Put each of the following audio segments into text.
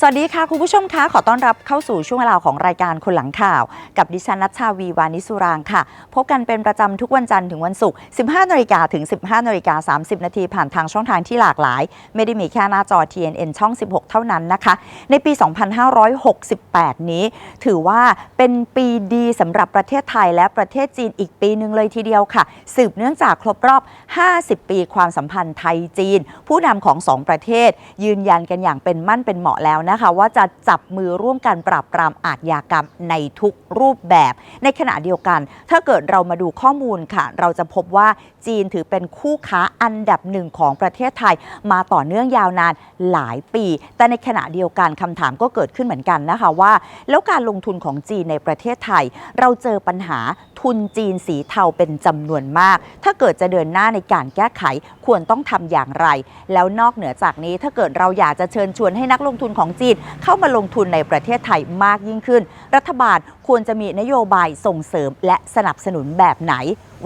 สวัสดีค่ะ คุณผู้ชมคะขอต้อนรับเข้าสู่ช่วงเวลาของรายการคนหลังข่าว กับดิฉันนัชชาวีวานิสุรางค่ะ พบกันเป็นประจำทุกวันจันทร์ถึงวันศุกร์ 15นาฬิกาถึง 15นาฬิกา30 นาทีผ่านทางช่องทางที่หลากหลาย ไม่ได้มีแค่หน้าจอ TNN ช่อง 16 เท่านั้นนะคะ ในปี 2568 นี้ ถือว่าเป็นปีดีสำหรับประเทศไทยและประเทศจีนอีกปีหนึ่งเลยทีเดียวค่ะ สืบเนื่องจากครบรอบ 50 ปีความสัมพันธ์ไทยจีน ผู้นำของสองประเทศ ยืนยันกันอย่างเป็นมั่นเป็นเหมาะแล้วนะคะว่าจะจับมือร่วมกันปราบปรามอาชญากรรมในทุกรูปแบบ ในขณะเดียวกัน ถ้าเกิดเรามาดูข้อมูลค่ะ เราจะพบว่าจีนถือเป็นคู่ค้าอันดับหนึ่งของประเทศไทย มาต่อเนื่องยาวนานหลายปี แต่ในขณะเดียวกันคำถามก็เกิดขึ้นเหมือนกันนะคะว่า แล้วการลงทุนของจีนในประเทศไทย เราเจอปัญหาทุนจีนสีเทาเป็นจำนวนมาก ถ้าเกิดจะเดินหน้าในการแก้ไขควรต้องทำอย่างไร แล้วนอกเหนือจากนี้ถ้าเกิดเราอยากจะเชิญชวนให้นักลงทุนของจีน เข้ามาลงทุนในประเทศไทยมากยิ่งขึ้น รัฐบาลควรจะมีนโยบายส่งเสริมและสนับสนุนแบบไหน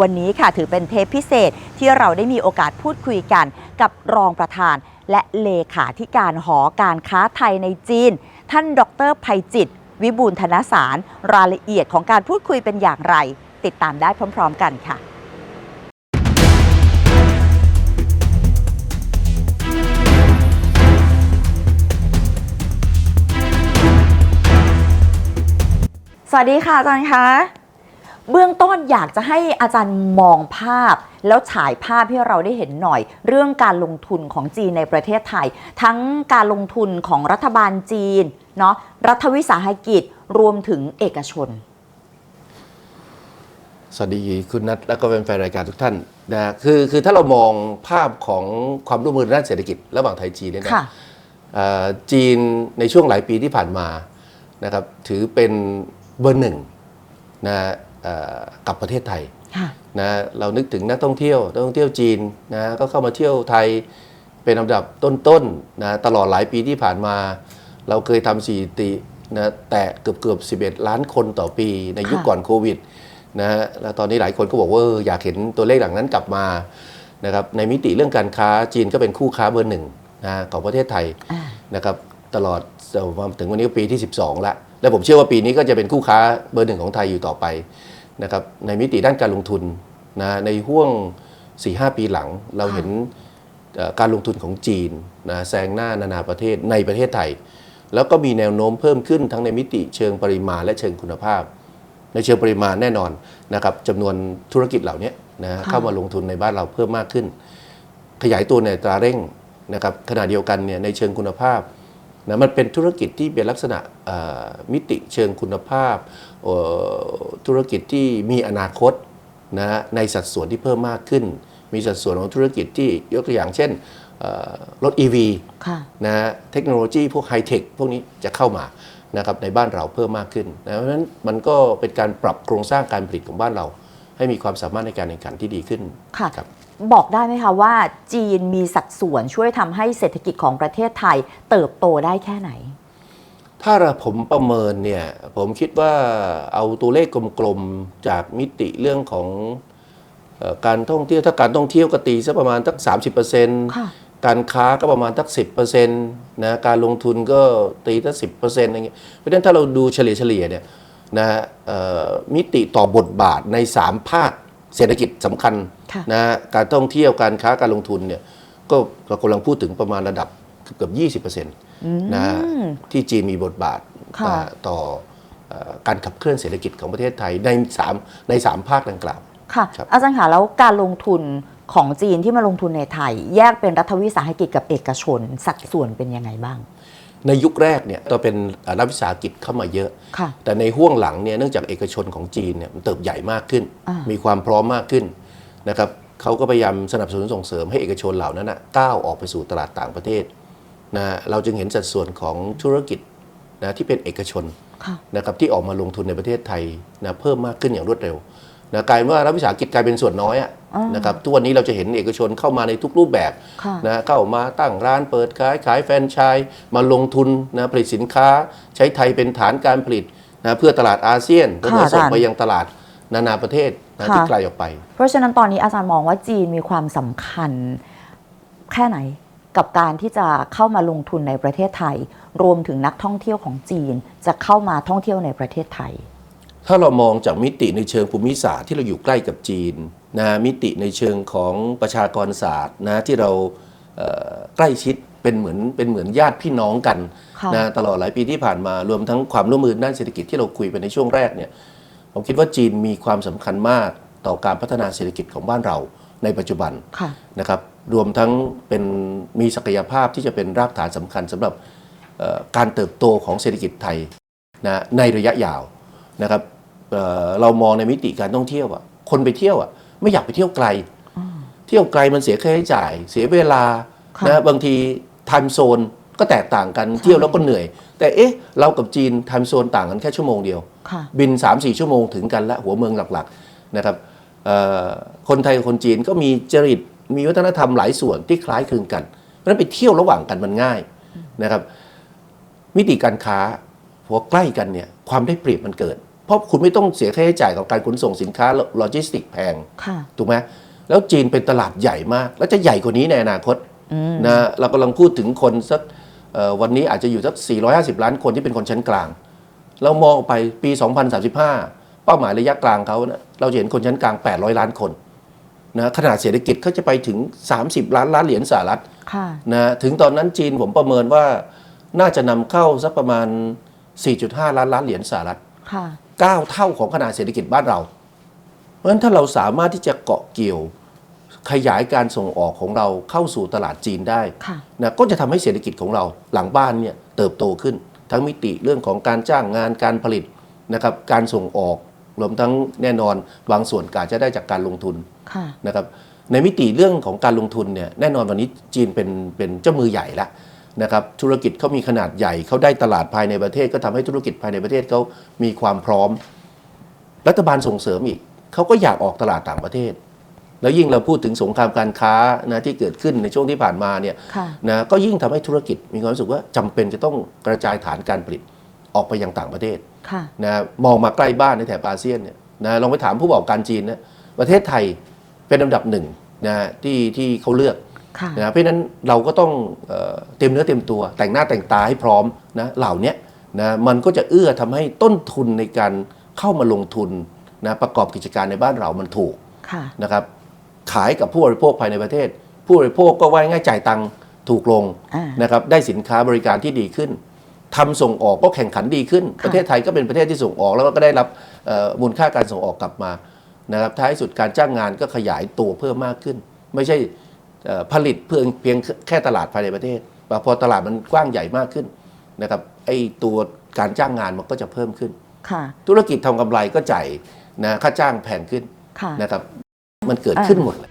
วันนี้ค่ะถือเป็นเทปพิเศษที่เราได้มีโอกาสพูดคุยกันกับรองประธาน และเลขาธิการหอการค้าไทยในจีน ท่านดรภัยจิต วิบูลธนสาร รายละเอียดของการพูดคุยเป็นอย่างไร ติดตามได้พร้อม ๆ กันค่ะสวัสดีค่ะอาจารย์คะ เบื้องต้นอยากจะให้อาจารย์มองภาพ แล้วฉายภาพให้เราได้เห็นหน่อย เรื่องการลงทุนของจีนในประเทศไทย ทั้งการลงทุนของรัฐบาลจีนเนาะรัฐวิสาหกิจรวมถึงเอกชน สวัสดีคุณนัทแล้วก็แฟนๆรายการทุกท่านนะคือคือถ้าเรามองภาพของความร่วมมือด้านเศรษฐกิจ ระหว่างไทยจีนเนี่ยนะค่ะเอ่อจีนในช่วงหลายปีที่ผ่านมานะครับถือเป็นเบอร์หนึ่งนะเอ่อ กับประเทศไทยค่ะนะเรานึกถึงนักท่องเที่ยวนักท่องเที่ยวจีนนะก็เข้ามาเที่ยวไทยเป็นลำดับต้นๆนะตลอดหลายปีที่ผ่านมา เราเคยทำสถิตินะแตะเกือบเกือบ11 ล้านคนต่อปีในยุคค่ะก่อนโควิดนะฮะแล้วตอนนี้หลายคนก็บอกว่าเอออยากเห็นตัวเลขหลังนั้นกลับมานะครับในมิติเรื่องการค้าจีนก็เป็นคู่ค้าเบอร์หนึ่งนะของประเทศไทยอ่านะครับตลอดมาถึงวันนี้ก็ปีที่ 12แล้ว และผมเชื่อว่าปีนี้ก็จะเป็นคู่ค้าเบอร์หนึ่งของไทยอยู่ต่อไปนะครับในมิติด้านการลงทุนนะในห่วง 4-5 ปีหลังเราเห็นเอ่อการลงทุนของจีนนะแซงหน้านานาประเทศในประเทศไทย แล้วก็มีแนวโน้มเพิ่มขึ้นทั้งในมิติเชิงปริมาณและเชิงคุณภาพ ในเชิงปริมาณแน่นอนนะครับจำนวนธุรกิจเหล่านี้นะค่ะเข้ามาลงทุนในบ้านเราเพิ่มมากขึ้น ขยายตัวในอัตราเร่งนะครับขณะเดียวกันเนี่ยในเชิงคุณภาพ นะมันเป็นธุรกิจที่เป็นลักษณะเอ่อมิติเชิงคุณภาพเอ่อธุรกิจที่มีอนาคตนะฮะในสัดส่วนที่เพิ่มมากขึ้น มีสัดส่วนของธุรกิจที่ยกตัวอย่างเช่นเอ่อรถ EV ค่ะนะฮะเทคโนโลยีพวกไฮเทคพวกนี้จะเข้ามานะครับในบ้านเราเพิ่มมากขึ้นนะเพราะฉะนั้นมันก็เป็นการปรับโครงสร้างการผลิตของบ้านเรา ให้มีความสามารถในการแข่งขันที่ดีขึ้นค่ะครั บบอกได้ไหมคะว่าจีนมีสัดส่วนช่วยทำให้เศรษฐกิจของประเทศไทยเติบโตได้แค่ไหน ถ้าผมประเมินเนี่ย ผมคิดว่าเอาตัวเลขกลมๆ จากมิติเรื่องของเอ่อการท่องเที่ยวถ้าการท่องเที่ยวก็ตีสักประมาณสัก30%ค่ะการค้าก็ประมาณสัก10%นะการลงทุนก็ตีสัก10%อะไรเงี้ยเพราะฉะนั้นถ้าเราดูเฉลี่ยเฉลี่ยๆเนี่ยนะฮะเอ่อมิติต่อบทบาทใน 3 ภาค เศรษฐกิจสำคัญค่ะนะฮะการท่องเที่ยวการค้าการลงทุนเนี่ยก็เรากำลังพูดถึงประมาณระดับเกือบ 20%นะฮะที่จีนมีบทบาทค่ะต่อต่อเอ่อการขับเคลื่อนเศรษฐกิจของประเทศไทยในสามในสามภาคดังกล่าวค่ะครับอาจารย์คะแล้วการลงทุนของจีนที่มาลงทุนในไทย แยกเป็นรัฐวิสาหกิจกับเอกชน สัดส่วนเป็นยังไงบ้าง ในยุคแรกเนี่ยก็เป็นรัฐวิสาหกิจเข้ามาเยอะค่ะแต่ในห่วงหลังเนี่ยเนื่องจากเอกชนของจีนเนี่ยมันเติบใหญ่มากขึ้นอ่ามีมีความพร้อมมากขึ้นนะครับเขาก็พยายามสนับสนุนส่งเสริมให้เอกชนเหล่านั้นนะก้าวออกไปสู่ตลาดต่างประเทศนะเราจึงเห็นสัดส่วนของธุรกิจนะที่เป็นเอกชนค่ะนะครับที่ออกมาลงทุนในประเทศไทยนะเพิ่มมากขึ้นอย่างรวดเร็ว นะกลายเป็นว่ารัฐวิสาหกิจกลายเป็นส่วนน้อยอะอ่านนะครับทุกวันนี้เราจะเห็นเอกชนเข้ามาในทุกรูปแบบค่ะนะเข้ามาตั้งร้านเปิดขายขายแฟรนไชส์มาลงทุนนะผลิตสินค้า ใช้ไทยเป็นฐานการผลิตนะเพื่อตลาดอาเซียนเพื่อค่ะส่งอาจารย์ไปยังตลาดนานาประเทศนะค่ะที่ไกลออกไป เพราะฉะนั้นตอนนี้อาจารย์มองว่าจีนมีความสำคัญแค่ไหนกับการที่จะเข้ามาลงทุนในประเทศไทย รวมถึงนักท่องเที่ยวของจีนจะเข้ามาท่องเที่ยวในประเทศไทย ถ้าเรามองจากมิติในเชิงภูมิศาสตร์ที่เราอยู่ใกล้กับจีนนะมิติในเชิงของประชากรศาสตร์นะที่เราเอ่อใกล้ชิดเป็นเหมือนเป็นเหมือนญาติพี่น้องกันค่ะนะตลอดหลายปีที่ผ่านมารวมทั้งความร่วมมือด้านเศรษฐกิจที่เราคุยไปในช่วงแรกเนี่ยผมคิดว่าจีนมีความสำคัญมากต่อการพัฒนาเศรษฐกิจของบ้านเราในปัจจุบันค่ะนะครับรวมทั้งเป็นมีศักยภาพที่จะเป็นรากฐานสำคัญสำหรับเอ่อการเติบโตของเศรษฐกิจไทยนะในระยะยาวนะครับ เอ่อเรามองในมิติการท่องเที่ยวอะคนไปเที่ยวอะไม่อยากไปเที่ยวไกล เที่ยวไกลมันเสียค่าใช้จ่าย เสียเวลาค่ะนะบางทีไทม์โซนก็แตกต่างกันเที่ยวแล้วก็เหนื่อย แต่เอ๊ะเรากับจีนไทม์โซนต่างกันแค่ชั่วโมงเดียวค่ะบิน 3-4 ชั่วโมงถึงกันละหัวเมืองหลักๆนะครับเอ่อคนไทยกับคนจีนก็มีจริตมีวัฒนธรรมหลายส่วนที่คล้ายคลึงกัน เพราะฉะนั้นไปเที่ยวระหว่างกันมันง่ายนะครับ มิติการค้าพอใกล้กันเนี่ยความได้เปรียบมันเกิดเพ ราะคุณไม่ต้องเสียค่าใช้จ่ายกับการขนส่งสินค้าโลจิสติกแพงค่ะถูกไหมแล้วจีนเป็นตลาดใหญ่มาก แล้วจะใหญ่กว่านี้ในอนาคตนะเรากำลังพูดถึงคนสักเอ่อวันนี้อาจจะอยู่สัก 450 ล้านคนที่เป็นคนชั้นกลาง เรามองออกไปปี 2035 เป้าหมายระยะกลางเขานะเราจะเห็นคนชั้นกลาง 800 ล้านคนนะขนาดเศรษฐกิจเขาจะไปถึง 30 ล้านล้านเหรียญสหรัฐค่ะนะถึงตอนนั้นจีนผมประเมินว่าน่าจะนำเข้าสักประมาณ 4.5 ล้านล้านเหรียญสหรัฐค่ะ 9 เท่าของขนาดเศรษฐกิจบ้านเรา เพราะฉะนั้นถ้าเราสามารถที่จะเกาะเกี่ยวขยายการส่งออกของเราเข้าสู่ตลาดจีนได้ค่ะนะก็จะทำให้เศรษฐกิจของเราหลังบ้านเนี่ยเติบโตขึ้น ทั้งมิติเรื่องของการจ้างงานการผลิตนะครับการส่งออกรวมทั้งแน่นอนบางส่วนกอาจจะได้จากการลงทุนค่ะนะครับในมิติเรื่องของการลงทุนเนี่ยแน่นอนวันนี้จีนเป็นเป็นเจ้ามือใหญ่ละ นะครับธุรกิจเขามีขนาดใหญ่เขาได้ตลาดภายในประเทศ ก็ทำให้ธุรกิจภายในประเทศเขามีความพร้อม รัฐบาลส่งเสริมอีกเขาก็อยากออกตลาดต่างประเทศ แล้วยิ่งเราพูดถึงสงครามการค้านะที่เกิดขึ้นในช่วงที่ผ่านมาเนี่ยค่ะนะก็ยิ่งทำให้ธุรกิจมีความรู้สึกว่าจำเป็นจะต้องกระจายฐานการผลิตออกไปยังต่างประเทศค่ะนะมองมาใกล้บ้านในแถบอาเซียนเนี่ยนะลองไปถามผู้ประกอบการจีนนะประเทศไทยเป็นลำดับหนึ่งนะที่ที่เขาเลือกค่ะ นะเพราะฉะนั้นเราก็ต้องเอ่อเต็มเนื้อเต็มตัว แต่งหน้าแต่งตาให้พร้อมนะเหล่าเนี้ยนะมันก็จะเอื้อทำให้ต้นทุนในการเข้ามาลงทุนนะประกอบกิจการในบ้านเรามันถูกค่ะนะครับขายกับผู้บริโภคภายในประเทศ ผู้บริโภคก็ว่าง่ายจ่ายตังค์ถูกลงอ่านนะครับได้สินค้าบริการที่ดีขึ้นทำส่งออกก็แข่งขันดีขึ้นค่ะประเทศไทยก็เป็นประเทศที่ส่งออก แล้วก็ได้รับเอ่อมูลค่าการส่งออกกลับมานะครับท้ายสุดการจ้างงานก็ขยายตัวเพิ่มมากขึ้น ไม่ใช่เอ่อ ผลิตเพียงเพียงแค่ตลาดภายในประเทศแต่พอตลาดมันกว้างใหญ่มากขึ้นนะครับไอ้ตัวการจ้างงานมันก็จะเพิ่มขึ้นค่ะธุรกิจทำกำไรก็จ่ายนะค่าจ้างแพงขึ้นค่ะนะครับมันเกิดขึ้นหมดเลย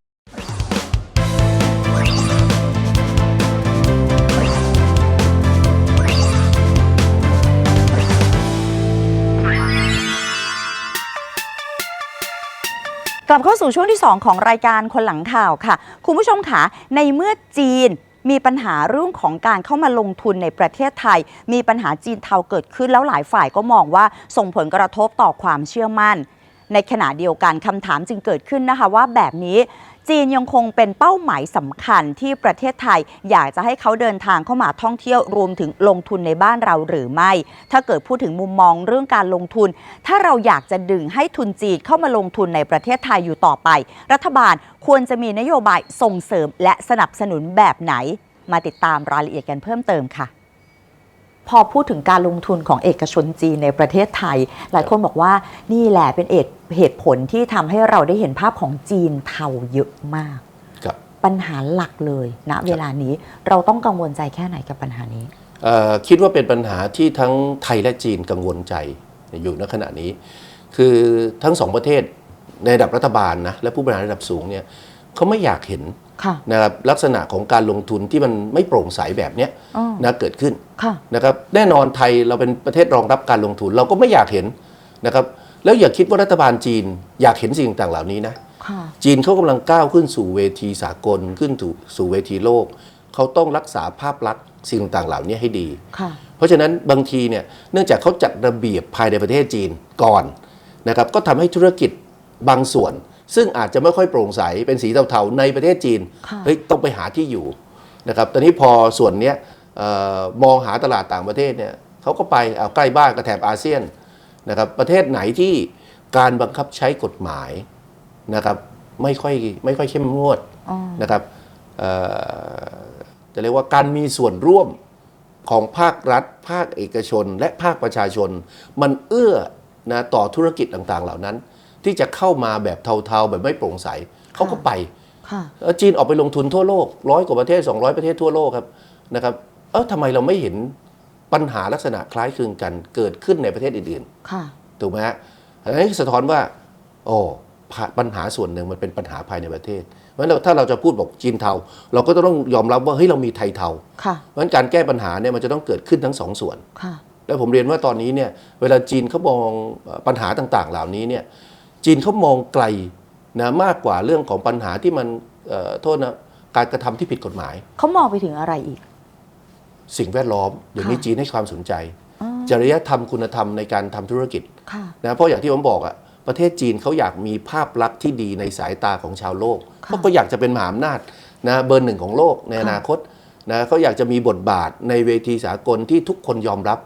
กลับเข้าสู่ช่วงที่ 2 ของรายการคนหลังข่าวค่ะ คุณผู้ชมคะในเมื่อจีนมีปัญหาเรื่องของการเข้ามาลงทุนในประเทศไทย มีปัญหาจีนเทาเกิดขึ้นแล้วหลายฝ่ายก็มองว่าส่งผลกระทบต่อความเชื่อมั่น ในขณะเดียวกันคำถามจึงเกิดขึ้นนะคะว่าแบบนี้ จีนยังคงเป็นเป้าหมายสำคัญที่ประเทศไทย อยากจะให้เขาเดินทางเข้ามาท่องเที่ยวรวมถึงลงทุนในบ้านเราหรือไม่ ถ้าเกิดพูดถึงมุมมองเรื่องการลงทุน ถ้าเราอยากจะดึงให้ทุนจีนเข้ามาลงทุนในประเทศไทยอยู่ต่อไป รัฐบาลควรจะมีนโยบายส่งเสริมและสนับสนุนแบบไหน มาติดตามรายละเอียดกันเพิ่มเติมค่ะ พอพูดถึงการลงทุนของเอกชนจีนในประเทศไทย หลายคนบอกว่านี่แหละเป็นเอเหตุผลที่ทำให้เราได้เห็นภาพของจีนเทาเยอะมากครับปัญหาหลักเลยณเวลานี้เราต้องกังวลใจแค่ไหนกับปัญหานี้เอ่อคิดว่าเป็นปัญหาที่ทั้งไทยและจีนกังวลใจอยู่ณขณะนี้ คือทั้งสองประเทศในระดับรัฐบาลนะและผู้บริหารระดับสูงเนี่ยเขาไม่อยากเห็นค่ะ นะครับลักษณะของการลงทุนที่มันไม่โปร่งใสแบบเนี้ยอ๋อนะเกิดขึ้นค่ะนะครับแน่นอนไทยเราเป็นประเทศรองรับการลงทุนเราก็ไม่อยากเห็นนะครับแล้วอย่าคิดว่ารัฐบาลจีนอยากเห็นสิ่งต่างๆเหล่านี้นะค่ะจีนเขากำลังก้าวขึ้นสู่เวทีสากลขึ้นสู่สู่เวทีโลกเขาต้องรักษาภาพลักษณ์สิ่งต่างๆเหล่านี้ให้ดีค่ะเพราะฉะนั้นบางทีเนี่ยเนื่องจากเขาจัดระเบียบภายในประเทศจีนก่อนนะครับก็ทำให้ธุรกิจบางส่วน ซึ่งอาจจะไม่ค่อยโปร่งใสเป็นสีเทาๆในประเทศจีนค่ะเฮ้ยต้องไปหาที่อยู่นะครับตอนนี้พอส่วนเนี้ยเออมองหาตลาดต่างประเทศเนี่ยเขาก็ไปเอาใกล้บ้านกระแถบอาเซียนนะครับประเทศไหนที่การบังคับใช้กฎหมายนะครับไม่ค่อยไม่ค่อยเข้มงวดอ๋อนะครับเอ่อจะเรียกว่าการมีส่วนร่วมของภาครัฐ ภาคเอกชน และภาคประชาชน มันเอื้อนะต่อธุรกิจต่างๆเหล่านั้น ที่จะเข้ามาแบบเทาๆแบบไม่โปร่งใสเขาก็ไปค่ะเอ่อจีนออกไปลงทุนทั่วโลกร้อยกว่าประเทศ 200 ประเทศทั่วโลกครับนะครับเออทำไมเราไม่เห็นปัญหาลักษณะคล้ายคลึงกันเกิดขึ้นในประเทศอื่นๆค่ะถูกไหมฮะอันนี้สะท้อนว่าโอ้ผ่าปัญหาส่วนหนึ่งมันเป็นปัญหาภายในประเทศเพราะฉะนั้นเราถ้าเราจะพูดบอกจีนเทา เราก็ต้องยอมรับว่าเฮ้ยเรามีไทยเทาค่ะเพราะฉะนั้นการแก้ปัญหาเนี่ยมันจะต้องเกิดขึ้นทั้งสองส่วนค่ะแล้วผมเรียนว่าตอนนี้เนี่ยเวลาจีนเขามองเอ่อปัญหาต่างๆ เหล่านี้เนี่ย จีนเขามองไกลนะมากกว่าเรื่องของปัญหาที่มันเอ่อโทษนะการกระทำที่ผิดกฎหมาย เขามองไปถึงอะไรอีก สิ่งแวดล้อมเดี๋ยวนี้ค่ะจีนให้ความสนใจอ๋อจริยธรรมคุณธรรมในการทำธุรกิจค่ะนะเพราะอย่างที่ผมบอกอะประเทศจีนเขาอยากมีภาพลักษณ์ที่ดีในสายตาของชาวโลกค่ะเขาก็อยากจะเป็นมหาอำนาจนะเบอร์หนึ่งของโลกในอนาคตนะเขาอยากจะมีบทบาทในเวทีสากลที่ทุกคนยอมรับ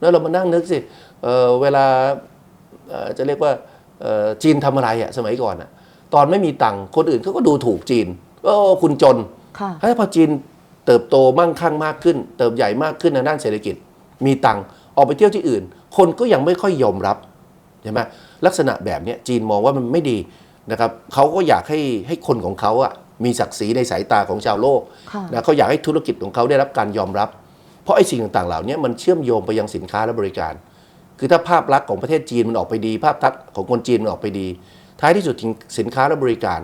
แล้วเรามานั่งนึกสิเอ่อเวลาเอ่อจะเรียกว่าเอ่อ จีนทำอะไรอะสมัยก่อนอะตอนไม่มีตังค์คนอื่นเขาก็ดูถูกจีนโอ้คุณจนค่ะถ้าพอจีนเติบโตมั่งคั่งมากขึ้น เติบใหญ่มากขึ้นในด้านเศรษฐกิจ มีตังค์ออกไปเที่ยวที่อื่น คนก็ยังไม่ค่อยยอมรับใช่ไหมลักษณะแบบเนี้ยจีนมองว่ามันไม่ดีนะครับเขาก็อยากให้ให้คนของเขาอะมีศักดิ์ศรีในสายตาของชาวโลกค่ะนะเขาอยากให้ธุรกิจของเขาได้รับการยอมรับ เพราะไอ้สิ่งต่างๆเหล่านี้มันเชื่อมโยงไปยังสินค้าและบริการ คือถ้าภาพลักษณ์ของประเทศจีนมันออกไปดี ภาพทัศน์ของคนจีนมันออกไปดี ท้ายที่สุดสินค้าและบริการ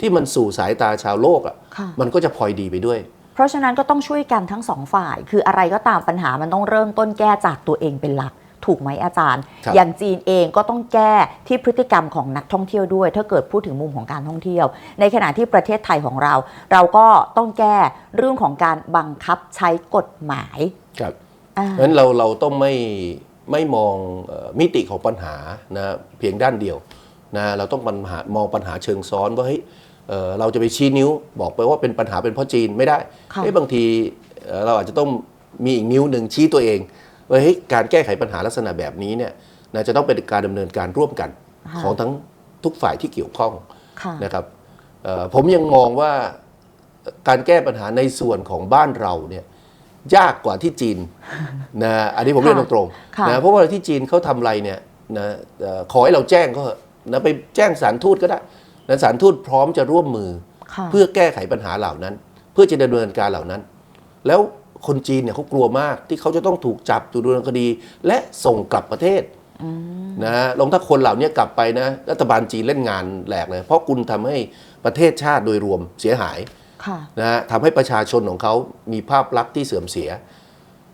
ที่มันสู่สายตาชาวโลกอะค่ะมันก็จะพลอยดีไปด้วย เพราะฉะนั้นก็ต้องช่วยกันทั้งสองฝ่าย คืออะไรก็ตามปัญหามันต้องเริ่มต้นแก้จากตัวเองเป็นหลักถูกไหมอาจารย์ครับอย่างจีนเองก็ต้องแก้ที่พฤติกรรมของนักท่องเที่ยวด้วย ถ้าเกิดพูดถึงมุมของการท่องเที่ยว ในขณะที่ประเทศไทยของเรา เราก็ต้องแก้เรื่องของการบังคับใช้กฎหมาย ครับอ่าเพราะฉะนั้นเราเราต้องไม่ ไม่มองเอ่อมิติของปัญหานะเพียงด้านเดียวนะเราต้องปัญหามองปัญหาเชิงซ้อนว่าเฮ้ยเอ่อเราจะไปชี้นิ้ว บอกไปว่าเป็นปัญหาเป็นเพราะจีนไม่ได้ค่ะเฮ้ยบางทีเอ่อเราอาจจะต้องมีอีกนิ้วหนึ่งชี้ตัวเองว่าเฮ้ยการแก้ไขปัญหาลักษณะแบบนี้เนี่ยนะจะต้องเป็นการดำเนินการร่วมกันค่ะของทั้งทุกฝ่ายที่เกี่ยวข้องค่ะนะครับเอ่อผมยังมองว่าการแก้ปัญหาในส่วนของบ้านเราเนี่ย ยากกว่าที่จีนนะอันนี้ผมเรียนตรงค่ะๆนะเพราะว่าที่จีนเขาทำอะไรเนี่ยนะเอ่อขอให้เราแจ้งก็เถอะนะไปแจ้งสารทูตก็ได้นะสารทูตพร้อมจะร่วมมือค่ะเพื่อแก้ไขปัญหาเหล่านั้น เพื่อจะดำเนินการเหล่านั้น แล้วคนจีนเนี่ยเขากลัวมากที่เขาจะต้องถูกจับถูกดำเนินคดี และส่งกลับประเทศนะลองถ้าคนเหล่านี้กลับไปนะรัฐบาลจีนเล่นงานแหลกเลย เพราะคุณทำให้ประเทศชาติโดยรวมเสียหายค่ะ นะฮะทำให้ประชาชนของเขามีภาพลักษณ์ที่เสื่อมเสีย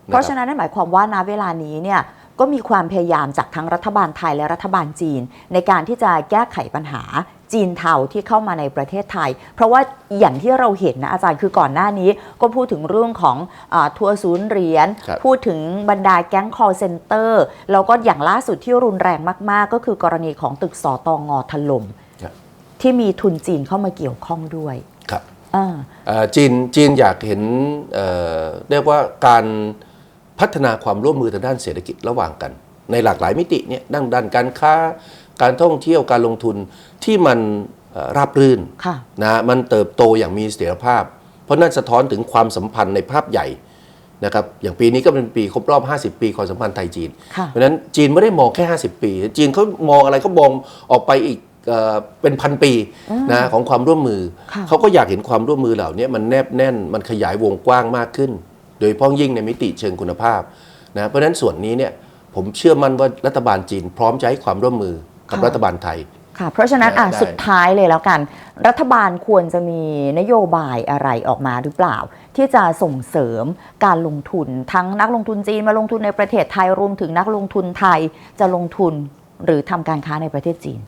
เพราะฉะนนั้นนั่นหมายความว่าณเวลานี้เนี่ยก็มีความพยายามจากทั้งรัฐบาลไทยและรัฐบาลจีน ในการที่จะแก้ไขปัญหาจีนเทาที่เข้ามาในประเทศไทย เพราะว่าอย่างที่เราเห็นนะอาจารย์คือก่อนหน้านี้ ก็พูดถึงเรื่องของอาทัวร์ศูนย์เหรียญครับพูดถึงบรรดาแก๊ง call center แล้วก็อย่างล่าสุดที่รุนแรงมาก ๆ ก็คือกรณีของตึกสอตองอถล่มครับที่มีทุนจีนเข้ามาเกี่ยวข้องด้วยครับอ่าเอ่อ จีนจีนอยากเห็นเอ่อเรียกว่าการพัฒนาความร่วมมือทางด้านเศรษฐกิจระหว่างกัน ในหลากหลายมิติเนี่ยด้านด้านการค้าการท่องเที่ยวการลงทุนที่มันเอ่อราบรื่นค่ะนะมันเติบโตอย่างมีเสถียรภาพ เพราะนั่นสะท้อนถึงความสัมพันธ์ในภาพใหญ่นะครับอย่างปีนี้ก็เป็นปีครบรอบ 50 ปีความสัมพันธ์ไทยจีนค่ะเพราะฉะนั้นจีนไม่ได้มองแค่ 50 ปี จีนเขามองอะไรเขามองออกไปอีก เอ่อเป็นพันปีนะของความร่วมมือค่ะเขาก็อยากเห็นความร่วมมือเหล่านี้มันแนบแน่นมันขยายวงกว้างมากขึ้น โดยเฉพ้องยิ่งในมิติเชิงคุณภาพนะเพราะฉะนั้นส่วนนี้เนี่ยผมเชื่อมั่นว่ารัฐบาลจีน พร้อมจะให้ความร่วมมือกับค่ะรัฐบาลไทยค่ะเพราะฉะนั้นอะได้สุดท้ายเลยแล้วกัน รัฐบาลควรจะมีนโยบายอะไรออกมาหรือเปล่า ที่จะส่งเสริมการลงทุนทั้งนักลงทุนจีนมาลงทุนในประเทศไทยรวมถึงนักลงทุนไทยจะลงทุนหรือทำการค้าในประเทศจีน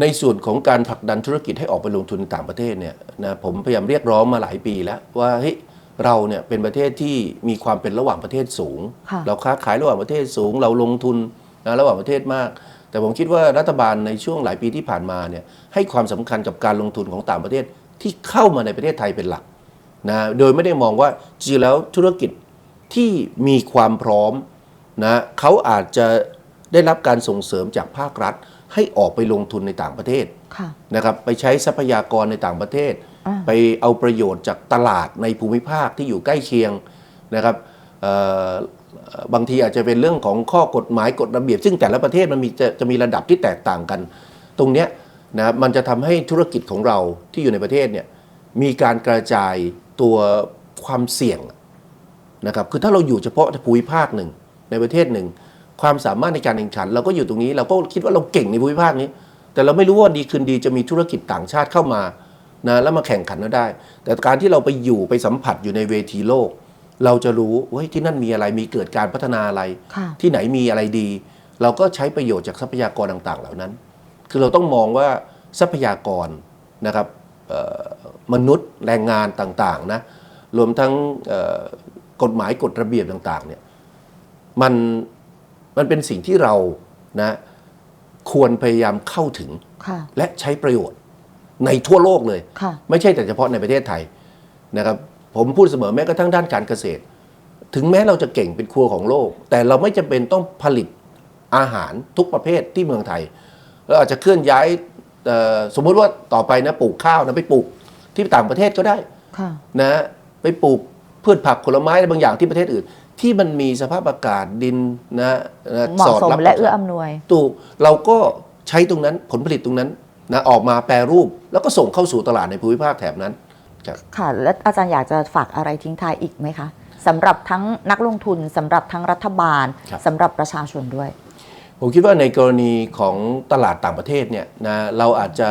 ในส่วนของการผลักดันธุรกิจให้ออกไปลงทุนในต่างประเทศเนี่ยนะผมพยายามเรียกร้องมาหลายปีแล้วว่าเฮ้ยเราเนี่ยเป็นประเทศที่มีความเป็นระหว่างประเทศสูงค่ะเราค้าขายระหว่างประเทศสูง เราลงทุนนะระหว่างประเทศมาก แต่ผมคิดว่ารัฐบาลในช่วงหลายปีที่ผ่านมาเนี่ยให้ความสำคัญกับการลงทุนของต่างประเทศที่เข้ามาในประเทศไทยเป็นหลักนะโดยไม่ได้มองว่าจริงๆแล้วธุรกิจที่มีความพร้อมนะเขาอาจจะได้รับการส่งเสริมจากภาครัฐ ให้ออกไปลงทุนในต่างประเทศค่ะ นะครับไปใช้ทรัพยากรในต่างประเทศ อ่า ไปเอาประโยชน์จากตลาดในภูมิภาคที่อยู่ใกล้เคียงนะครับเอ่อเอ่อบางทีอาจจะเป็นเรื่องของข้อกฎหมายกฎระเบียบ ซึ่งแต่ละประเทศมันมีจะจะมีระดับที่แตกต่างกัน ตรงเนี้ยนะมันจะทำให้ธุรกิจของเราที่อยู่ในประเทศเนี่ยมีการกระจายตัวความเสี่ยง นะครับ คือถ้าเราอยู่เฉพาะภูมิภาคหนึ่งในประเทศหนึ่ง ความสามารถในการแข่งขัน เราก็อยู่ตรงนี้เราก็คิดว่าเราเก่งในภูมิภาคนี้ แต่เราไม่รู้ว่าดีคืนดีจะมีธุรกิจต่างชาติเข้ามานะแล้วมาแข่งขันเราได้ แต่การที่เราไปอยู่ไปสัมผัสอยู่ในเวทีโลก เราจะรู้ว่าเฮ้ยที่นั่นมีอะไรมีเกิดการพัฒนาอะไรค่ะที่ไหนมีอะไรดี เราก็ใช้ประโยชน์จากทรัพยากรต่าง ๆ เหล่านั้น คือเราต้องมองว่าทรัพยากรนะครับเอ่อมนุษย์แรงงานต่างๆนะรวมทั้งเอ่อกฎหมายกฎระเบียบต่างๆเนี่ยมัน มันเป็นสิ่งที่เรานะควรพยายามเข้าถึง ค่ะ และใช้ประโยชน์ในทั่วโลกเลย ค่ะ ไม่ใช่แต่เฉพาะในประเทศไทยนะครับ ผมพูดเสมอแม้กระทั่งด้านการเกษตร ถึงแม้เราจะเก่งเป็นครัวของโลก แต่เราไม่จำเป็นต้องผลิตอาหารทุกประเภทที่เมืองไทยเราอาจจะเคลื่อนย้ายเอ่อสมมุติว่าต่อไปนะปลูกข้าวนะไปปลูกที่ต่างประเทศก็ได้ ค่ะ นะไปปลูกพืชผักผลไม้อะไรบางอย่างที่ประเทศอื่น ที่มันมีสภาพอากาศดินนะนะเหมาะสมรับและเอื้ออำนวย ถูกเราก็ใช้ตรงนั้นผลผลิตตรงนั้นนะออกมาแปรรูปแล้วก็ส่งเข้าสู่ตลาดในภูมิภาคแถบนั้นครับค่ะ และอาจารย์อยากจะฝากอะไรทิ้งท้ายอีกไหมคะสำหรับทั้งนักลงทุนสำหรับทั้งรัฐบาลครับสำหรับประชาชนด้วย ผมคิดว่าในกรณีของตลาดต่างประเทศเนี่ยนะเราอาจจะ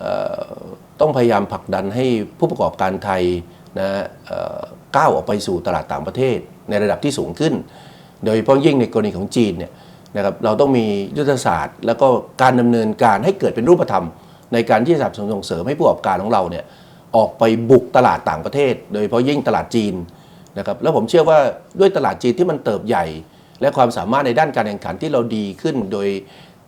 เอ่อต้องพยายามผลักดันให้ผู้ประกอบการไทยนะเอ่อ ก้าวออกไปสู่ตลาดต่างประเทศในระดับที่สูงขึ้น โดยเฉพาะยิ่งในกรณีของจีนเนี่ยนะครับเราต้องมียุทธศาสตร์ แล้วก็การดำเนินการให้เกิดเป็นรูปธรรม ในการที่จะสนับสนุนส่งเสริมให้ผู้ประกอบการของเราเนี่ยออกไปบุกตลาดต่างประเทศ โดยเฉพาะยิ่งตลาดจีนนะครับแล้วผมเชื่อว่าด้วยตลาดจีนที่มันเติบใหญ่ และความสามารถในด้านการแข่งขันที่เราดีขึ้น โดย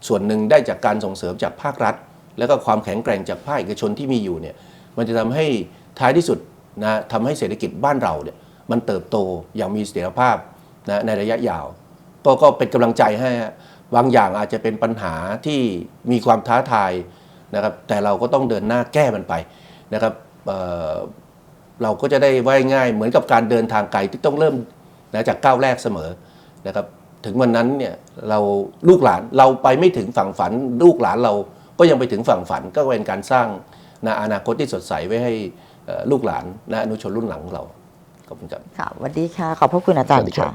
ส่วนหนึ่งได้จากการส่งเสริมจากภาครัฐ แล้วก็ความแข็งแกร่งจากภาคเอกชนที่มีอยู่เนี่ยมันจะทำให้ท้ายที่สุด นะทำให้เศรษฐกิจบ้านเราเนี่ยมันเติบโตอย่างมีเสถียรภาพนะในระยะยาว ก็ก็เป็นกำลังใจให้บางอย่างอาจจะเป็นปัญหาที่มีความท้าทายนะครับแต่เราก็ต้องเดินหน้าแก้มันไปนะครับเเราก็จะได้ว่ายง่ายเหมือนกับการเดินทางไกลที่ต้องเริ่มนะจากก้าวแรกเสมอนะครับถึงวันนั้นเนี่ยเราลูกหลานเราไปไม่ถึงฝั่งฝัน ลูกหลานเราก็ยังไปถึงฝั่งฝันก็เป็นการสร้างนะอนาคตที่สดใสไว้ให้ ลูกหลานและอนุชนรุ่นหลังของเรา ขอบคุณครับ ค่ะสวัสดีค่ะ ขอบพระคุณอาจารย์ค่ะ